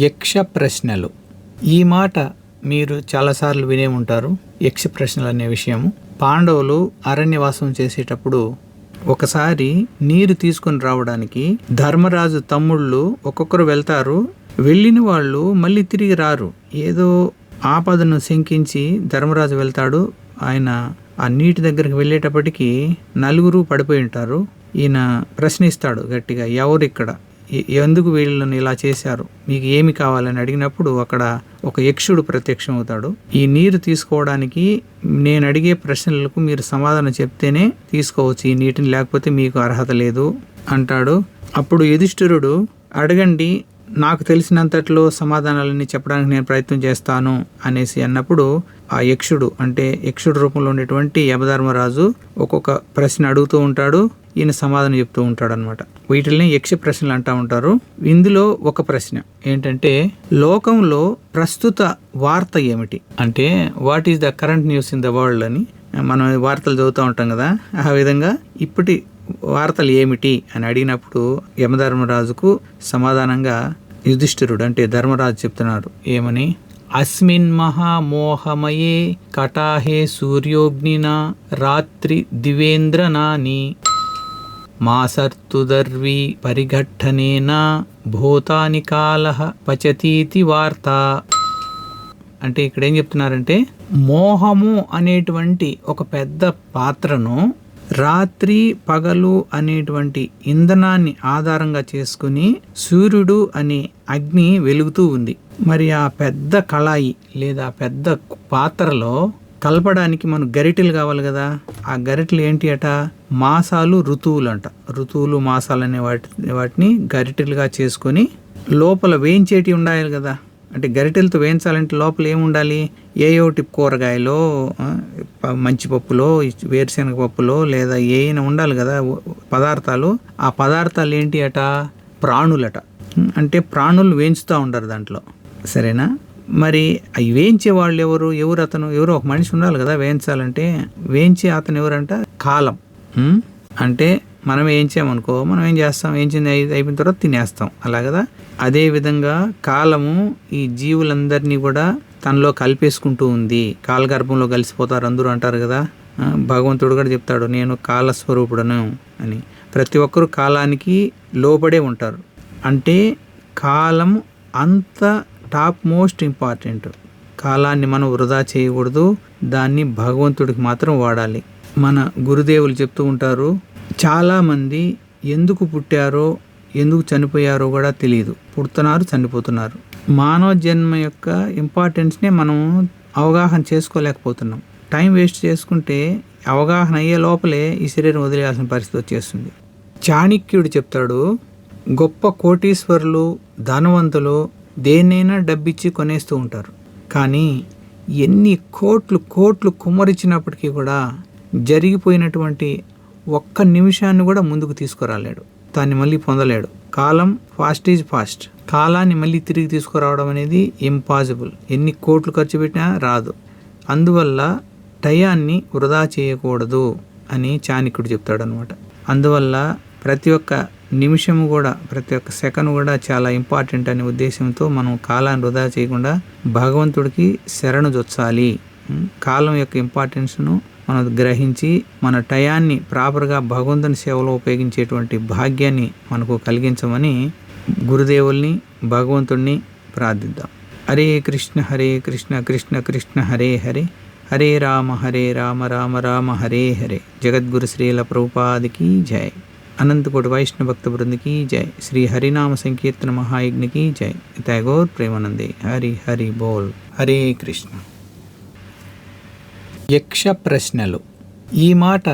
యక్ష ప్రశ్నలు. ఈ మాట మీరు చాలాసార్లు వినే ఉంటారు యక్ష ప్రశ్నలు అనే విషయము. పాండవులు అరణ్యవాసం చేసేటప్పుడు ఒకసారి నీరు తీసుకొని రావడానికి ధర్మరాజు తమ్ముళ్ళు ఒక్కొక్కరు వెళ్తారు. వెళ్ళిన వాళ్ళు మళ్ళీ తిరిగి రారు. ఏదో ఆపదను శంకించి ధర్మరాజు వెళ్తాడు. ఆయన ఆ నీటి దగ్గరికి వెళ్ళేటప్పటికి నలుగురు పడిపోయి ఉంటారు. ఈయన ప్రశ్నిస్తాడు గట్టిగా ఎవరు ఇక్కడ ఎందుకు వీళ్ళని ఇలా చేశారు? మీకు ఏమి కావాలని అడిగినప్పుడు అక్కడ ఒక యక్షుడు ప్రత్యక్షం అవుతాడు ఈ నీరు తీసుకోవడానికి నేను అడిగే ప్రశ్నలకు మీరు సమాధానం చెప్తేనే తీసుకోవచ్చు ఈ నీటిని లేకపోతే మీకు అర్హత లేదు అంటాడు. అప్పుడు యుధిష్ఠిరుడు అడగండి నాకు తెలిసినంతట్లో సమాధానాలన్నీ చెప్పడానికి నేను ప్రయత్నం చేస్తాను అనేసి అన్నప్పుడు ఆ యక్షుడు అంటే యక్షుడు రూపంలో ఉండేటువంటి యమధర్మరాజు ఒక్కొక్క ప్రశ్న అడుగుతూ ఉంటాడు ఈయన సమాధానం చెప్తూ ఉంటాడు అనమాట వీటిల్ని యక్ష ప్రశ్నలు అంటూ ఉంటారు. ఇందులో ఒక ప్రశ్న ఏంటంటే లోకంలో ప్రస్తుత వార్త ఏమిటి? అంటే what is the current news in the world అని మనం వార్తలు చదువుతూ ఉంటాం కదా ఆ విధంగా ఇప్పటి వార్తలు ఏమిటి అని అడిగినప్పుడు యమధర్మరాజుకు సమాధానంగా యుధిష్ఠిరుడు అంటే ధర్మరాజు చెప్తున్నాడు. ఏమని? అస్మిన్ మహామోహమయే కటాహే సూర్యోగ్నిన రాత్రి దివేంద్రనాని మాసర్తుదర్వి పరిఘట్టనేన భూతాని కాల పచతీతి వార్త. అంటే ఇక్కడ ఏం చెప్తున్నారంటే మోహము అనేటువంటి ఒక పెద్ద పాత్రను రాత్రి పగలు అనేటువంటి ఇంధనాన్ని ఆధారంగా చేసుకుని సూర్యుడు అనే అగ్ని వెలుగుతూ ఉంది. మరి ఆ పెద్ద కళాయి లేదా పెద్ద పాత్రలో కలపడానికి మనకు గరిటెలు కావాలి కదా? ఆ గరిటెలు ఏంటి అట? మాసాలు ఋతువులు అంట. ఋతువులు మాసాలు అనే వాటి వాటిని గరిటెలుగా చేసుకొని లోపల వేయించేటి ఉండాలి కదా? అంటే గరిటెలతో వేయించాలంటే లోపల ఏముండాలి? ఏ టిప్ కూరగాయలో ప- మంచి పప్పులో వేరుశనగ పప్పులో లేదా ఏమైనా ఉండాలి కదా పదార్థాలు. ఆ పదార్థాలు ఏంటి అట? ప్రాణులట. అంటే ప్రాణులు వేయించుతూ ఉంటారు దాంట్లో. సరేనా? మరి అవి వేయించే వాళ్ళు ఎవరు? ఎవరు అతను? ఎవరు ఒక మనిషి ఉండాలి కదా వేయించాలంటే. వేయించే అతను ఎవరంట? కాలం. అంటే మనం వేయించామనుకో మనం ఏం చేస్తాం? వేయించింది అయిపోయిన తర్వాత తినేస్తాం. అలా కదా? అదే విధంగా కాలము ఈ జీవులందరినీ కూడా తనలో కలిపేసుకుంటూ ఉంది. కాలగర్భంలో కలిసిపోతారు అందరూ అంటారు కదా. భగవంతుడు కూడా చెప్తాడు నేను కాలస్వరూపుడను అని. ప్రతి ఒక్కరూ కాలానికి లోబడే ఉంటారు. అంటే కాలం అంత టాప్ మోస్ట్ ఇంపార్టెంట్. కాలాన్ని మనం వృధా చేయకూడదు. దాన్ని భగవంతుడికి మాత్రం వాడాలి. మన గురుదేవులు చెప్తూ ఉంటారు చాలామంది ఎందుకు పుట్టారో ఎందుకు చనిపోయారో కూడా తెలియదు. పుడుతున్నారు చనిపోతున్నారు. మానవ జన్మ యొక్క ఇంపార్టెన్స్నే మనం అవగాహన చేసుకోలేకపోతున్నాం. టైం వేస్ట్ చేసుకుంటే అవగాహన అయ్యే లోపలే ఈ శరీరం వదిలేయాల్సిన పరిస్థితి వచ్చేస్తుంది. చాణక్యుడు చెప్తాడు గొప్ప కోటీశ్వరులు ధనవంతులు దేన్నైనా డబ్బిచ్చి కొనేస్తూ ఉంటారు. కానీ ఎన్ని కోట్లు కోట్లు కుమ్మరిచ్చినప్పటికీ కూడా జరిగిపోయినటువంటి ఒక్క నిమిషాన్ని కూడా ముందుకు తీసుకురాలేడు. దాన్ని మళ్ళీ పొందలేడు. కాలం ఫాస్ట్ ఈజ్ ఫాస్ట్ కాలాన్ని మళ్ళీ తిరిగి తీసుకురావడం అనేది ఇంపాసిబుల్ ఎన్ని కోట్లు ఖర్చు పెట్టినా రాదు. అందువల్ల టయాన్ని వృధా చేయకూడదు అని చాణక్యుడు చెప్తాడు అనమాట అందువల్ల ప్రతి ఒక్క నిమిషము కూడా ప్రతి ఒక్క సెకండ్ కూడా చాలా ఇంపార్టెంట్ అనే ఉద్దేశంతో మనం కాలాన్ని వృధా చేయకుండా భగవంతుడికి శరణు జొచ్చాలి. కాలం యొక్క ఇంపార్టెన్స్ను మనం గ్రహించి మన టయాన్ని ప్రాపర్గా భగవంతుని సేవలో ఉపయోగించేటువంటి భాగ్యాన్ని మనకు కలిగించమని గురుదేవుల్ని భగవంతుణ్ణి ప్రార్థిద్దాం. హరే కృష్ణ హరే కృష్ణ కృష్ణ కృష్ణ హరే హరే. హరే రామ హరే రామ రామ రామ హరే హరే. జగద్గురు శ్రీల ప్రభుపాదికి జై. అనంతకోటి వైష్ణవ భక్త బృందికి జై. శ్రీ హరినామ సంకీర్తన మహాయజ్ఞకి జై. టైగోర్ ప్రేమానందే. హరి హరి బోల్. హరే కృష్ణ. యక్ష ప్రశ్నలు. ఈ మాట